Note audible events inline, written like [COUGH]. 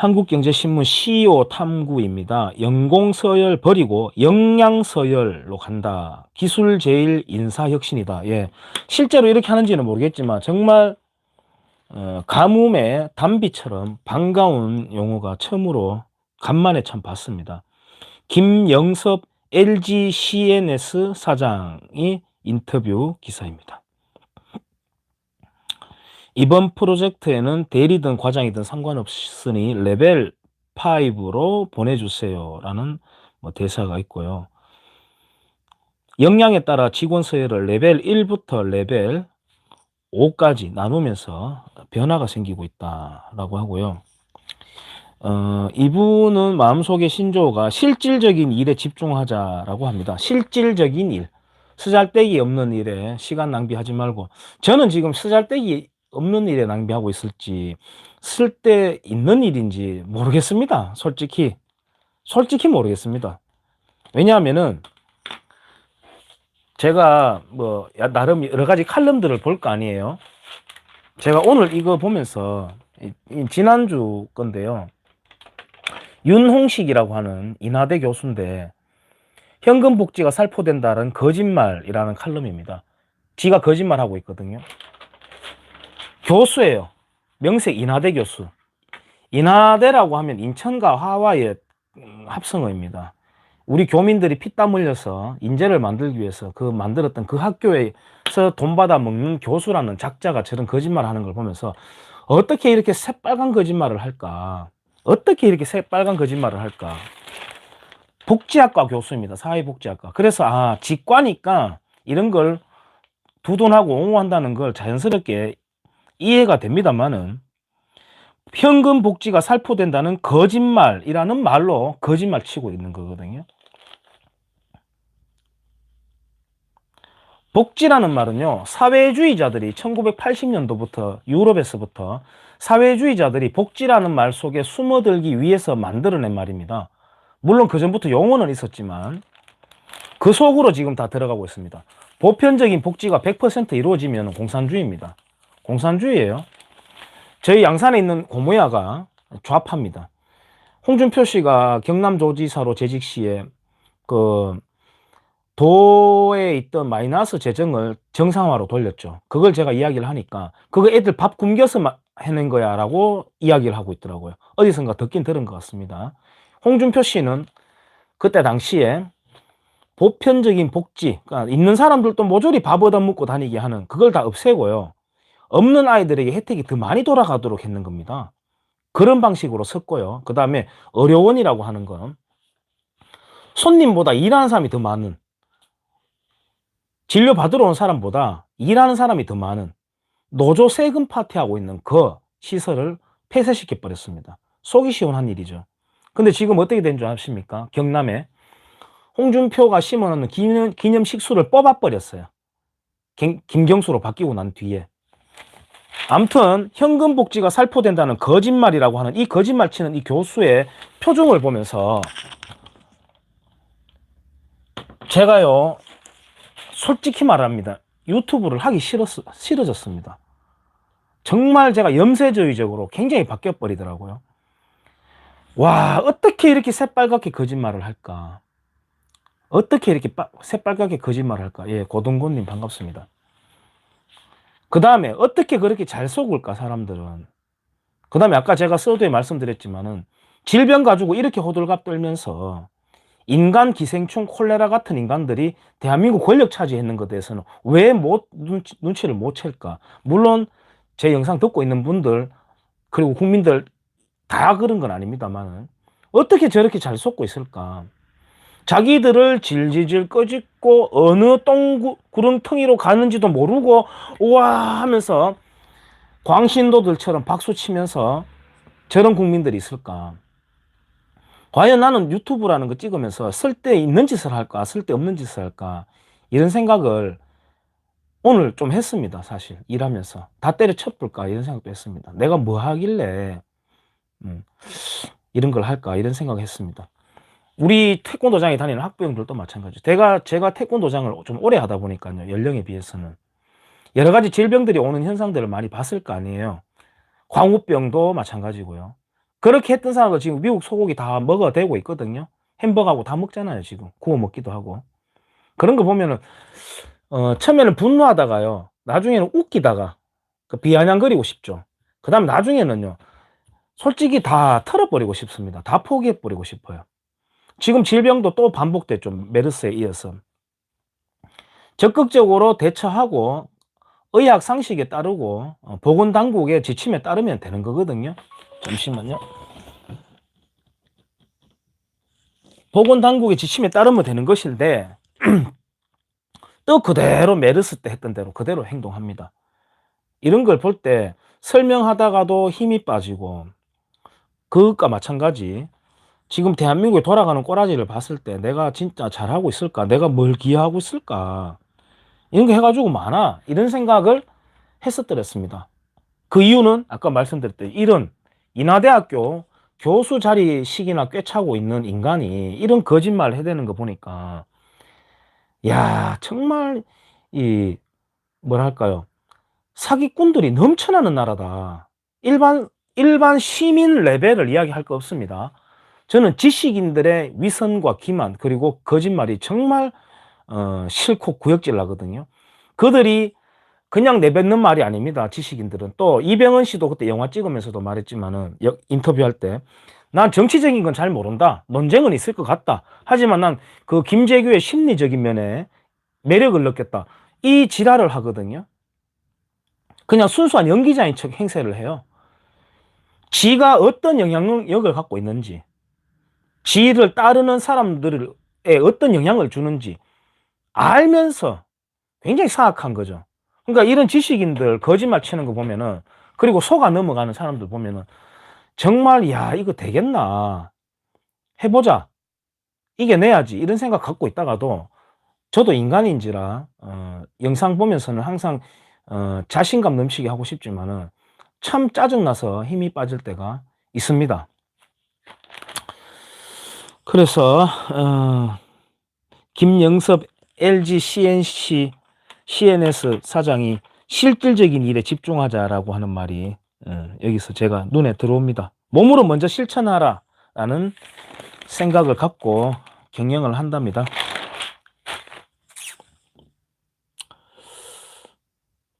한국경제신문 CEO 탐구입니다. 연공서열 버리고 역량서열로 간다. 기술 제일 인사혁신이다. 예. 실제로 이렇게 하는지는 모르겠지만 정말 어, 가뭄의 단비처럼 반가운 용어가 처음으로 간만에 참 봤습니다. 김영섭 LG CNS 사장이 인터뷰 기사입니다. 이번 프로젝트에는 대리든 과장이든 상관없으니 레벨 5로 보내주세요 라는 뭐 대사가 있고요. 역량에 따라 직원 서열을 레벨 1부터 레벨 5까지 나누면서 변화가 생기고 있다라고 하고요. 어, 이분은 마음속의 신조어가 실질적인 일에 집중하자라고 합니다. 실질적인 일. 쓰잘데기 없는 일에 시간 낭비하지 말고 저는 지금 쓰잘데기 없는 일에 낭비하고 있을지 쓸데 있는 일인지 모르겠습니다. 솔직히 솔직히 모르겠습니다. 왜냐하면은 제가 뭐 야- 나름 여러 가지 칼럼들을 볼 거 아니에요. 제가 오늘 이거 보면서 지난주 건데요. 윤홍식이라고 하는 인하대 교수인데 현금 복지가 살포된다는 거짓말이라는 칼럼입니다. 지가 거짓말하고 있거든요. 교수예요. 명색 인하대 교수. 인하대라고 하면 인천과 음, 합성어입니다. 우리 교민들이 피땀 흘려서 인재를 만들기 위해서 그 만들었던 그 학교에서 돈 받아 먹는 교수라는 작자가 저런 거짓말 하는 걸 보면서 어떻게 이렇게 새빨간 거짓말을 할까? 어떻게 이렇게 새빨간 거짓말을 할까? 복지학과 교수입니다. 사회복지학과. 그래서 아, 직과니까 이런 걸 두돈하고 옹호한다는 걸 자연스럽게 이해가 됩니다만은 현금 복지가 살포된다는 거짓말이라는 말로 거짓말 치고 있는 거거든요. 복지라는 말은요, 사회주의자들이 1980년도부터 유럽에서부터 사회주의자들이 복지라는 말 속에 숨어들기 위해서 만들어낸 말입니다. 물론 그 전부터 용어는 있었지만 그 속으로 지금 다 들어가고 있습니다. 보편적인 복지가 100% 이루어지면 공산주의입니다. 공산주의예요. 저희 양산에 있는 고모야가 좌파입니다. 홍준표 씨가 경남도지사로 재직 시에 그 도에 있던 마이너스 재정을 정상화로 돌렸죠. 그걸 제가 이야기를 하니까 그거 애들 밥 굶겨서 마- 해낸 거야 라고 이야기를 하고 있더라고요. 어디선가 듣긴 들은 것 같습니다. 홍준표 씨는 그때 당시에 보편적인 복지, 그러니까 있는 사람들도 모조리 밥 얻어 먹고 다니게 하는 그걸 다 없애고요. 없는 아이들에게 혜택이 더 많이 돌아가도록 했는 겁니다. 그런 방식으로 섰고요. 그 다음에 의료원이라고 하는 건 손님보다 일하는 사람이 더 많은 진료 받으러 온 사람보다 일하는 사람이 더 많은 노조 세금 파티하고 있는 그 시설을 폐쇄시켜 버렸습니다. 속이 시원한 일이죠. 근데 지금 어떻게 된 줄 아십니까? 경남에 홍준표가 심어놓는 기념, 기념 식수를 뽑아버렸어요. 김, 김경수로 바뀌고 난 뒤에. 암튼 현금 복지가 살포된다는 거짓말이라고 하는 이 거짓말 치는 이 교수의 표정을 보면서 제가요 솔직히 말합니다. 유튜브를 하기 싫었, 싫어졌습니다. 정말 제가 염세주의적으로 굉장히 바뀌어 버리더라고요. 와 어떻게 이렇게 새빨갛게 거짓말을 할까? 어떻게 이렇게 빠- 새빨갛게 거짓말을 할까? 예 고동곤님 반갑습니다 그 다음에 어떻게 그렇게 잘 속을까 사람들은? 그 다음에 아까 제가 서두에 말씀드렸지만은 질병 가지고 이렇게 호들갑 떨면서 인간 기생충 콜레라 같은 인간들이 대한민국 권력 차지했는 것에 대해서는 왜 못, 눈치, 눈치를 못 챌까? 물론 제 영상 듣고 있는 분들 그리고 국민들 다 그런 건 아닙니다만은 어떻게 저렇게 잘 속고 있을까 자기들을 질질질 꺼짓고 어느 똥구렁텅이로 가는지도 모르고 우와 하면서 광신도들처럼 박수 치면서 저런 국민들이 있을까? 과연 나는 유튜브라는 거 찍으면서 쓸데 있는 짓을 할까? 쓸데 없는 짓을 할까? 이런 생각을 오늘 좀 했습니다, 사실. 일하면서. 다 때려쳐볼까? 이런 생각도 했습니다. 내가 뭐 하길래, 음, 이런 걸 할까? 이런 생각을 했습니다. 우리 태권도장에 다니는 학부형들도 마찬가지. 제가 제가 태권도장을 좀 오래 하다 보니까요. 연령에 비해서는 여러 가지 질병들이 오는 현상들을 많이 봤을 거 아니에요. 광우병도 마찬가지고요. 그렇게 했던 사람도 지금 미국 소고기 다 먹어대고 있거든요. 햄버거하고 다 먹잖아요, 지금. 구워 먹기도 하고. 그런 거 보면은, 어, 처음에는 분노하다가요. 나중에는 웃기다가, 그 비아냥거리고 싶죠. 그 다음 나중에는요. 솔직히 다 털어버리고 싶습니다. 다 포기해버리고 싶어요. 지금 질병도 또 반복됐죠. 메르스에 이어서. 적극적으로 대처하고 의학 상식에 따르고 어, 보건 당국의 지침에 따르면 되는 거거든요. 잠시만요. 보건 당국의 지침에 따르면 되는 것인데 [CLEARS THROAT] 또 그대로 메르스 때 했던 대로 그대로 행동합니다. 이런 걸 볼 때 설명하다가도 힘이 빠지고 그것과 마찬가지 지금 대한민국에 돌아가는 꼬라지를 봤을 때 내가 진짜 잘하고 있을까? 내가 뭘 기여하고 있을까? 이런 거 해가지고 많아. 이런 생각을 했었더랬습니다. 그 이유는 아까 말씀드렸듯이 이런 인하대학교 교수 자리식이나 꿰차고 있는 인간이 이런 거짓말을 해대는 거 보니까 야 정말 이 뭐랄까요 사기꾼들이 넘쳐나는 나라다. 일반 일반 시민 레벨을 이야기할 거 없습니다. 저는 지식인들의 위선과 기만 그리고 거짓말이 정말 어, 싫고 구역질 나거든요. 그들이 그냥 내뱉는 말이 아닙니다. 지식인들은 또 이병헌 씨도 그때 영화 찍으면서도 말했지만은 여- 인터뷰할 때 난 정치적인 건 잘 모른다. 논쟁은 있을 것 같다. 하지만 난 그 김재규의 심리적인 면에 매력을 느꼈다. 이 지랄을 하거든요. 그냥 순수한 연기자인 척 행세를 해요. 지가 어떤 영향력을 갖고 있는지, 지를 따르는 사람들에 어떤 영향을 주는지 알면서 굉장히 사악한 거죠. 그러니까 이런 지식인들 거짓말 치는 거 보면은 그리고 속아 넘어가는 사람들 보면은 정말 야 이거 되겠나 해보자 이겨내야지 이런 생각 갖고 있다가도 저도 인간인지라 어, 영상 보면서는 항상 어, 자신감 넘치게 하고 싶지만은 참 짜증나서 힘이 빠질 때가 있습니다. 그래서 어, 김영섭 LG CNC CNS 사장이 실질적인 일에 집중하자라고 하는 말이 어, 여기서 제가 눈에 들어옵니다. 몸으로 먼저 실천하라라는 생각을 갖고 경영을 한답니다.